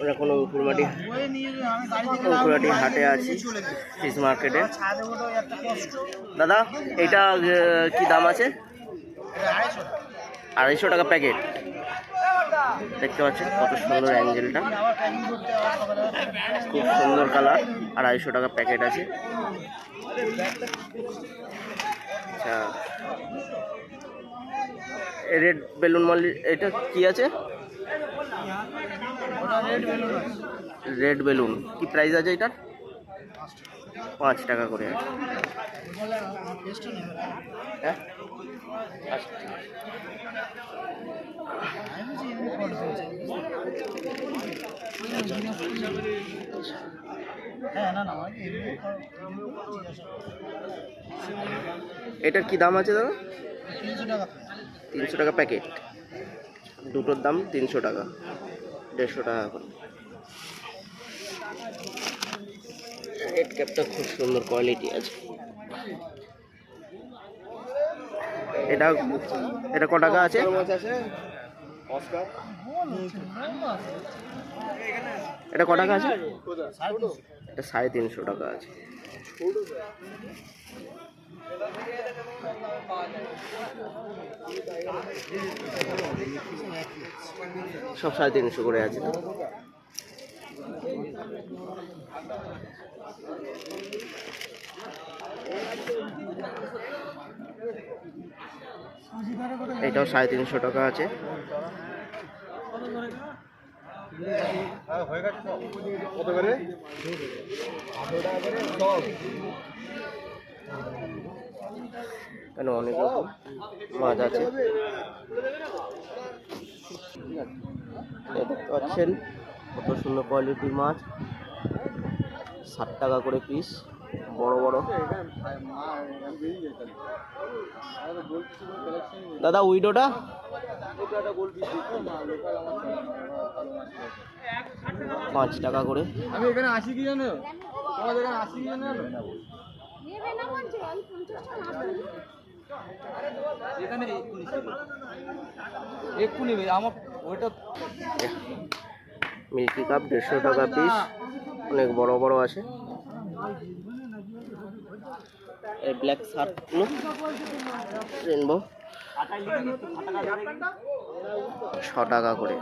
আমরা কোনো উপরমাটি উপরমাটি হাটে আছি ফিশ মার্কেটে দাদা, এটা কি দাম আছে? আড়াইশো টাকা প্যাকেট। দেখতে পাচ্ছেন কত সুন্দর অ্যাঙ্গেলটা। খুব সুন্দর কালার, আড়াইশো টাকা প্যাকেট আছে। আচ্ছা। রেড বেলুন মল্লি, এটা কি আছে? Red balloon. কি প্রাইস আছে এটার? পাঁচ টাকা করে। হ্যাঁ? এটার কি দাম আছে দাদা? তিনশো টাকা প্যাকেট। দুটোর দাম তিনশো টাকা, দেড়শো টাকা করে। রেড ক্যাপটা খুব সুন্দর কোয়ালিটি আছে। এটা এটা ক টাকা আছে? এটা ক টাকা আছে? এটা সাড়ে তিনশো টাকা আছে। সব সাড়ে তিনশো করে আছে এটাও সাড়ে তিনশো টাকা আছে। কেন অনেক রকম মাছ আছে। দেখতে পাচ্ছেন, কত সুন্দর কোয়ালিটির মাছ। ষাট টাকা করে পিস বড় বড়। দাদা, উইডোটা? পাঁচ টাকা করে। আমি এখানে আসি কি জানো? তোমাদের এখানে আসি কি জানো? এখানে এক্ষুনি আমার মিল্কি কাপ দেড়শো টাকা পিস। অনেক বড় বড় আছে। এই ব্ল্যাক শার্টগুলো রেনবো। ছ টাকা করে।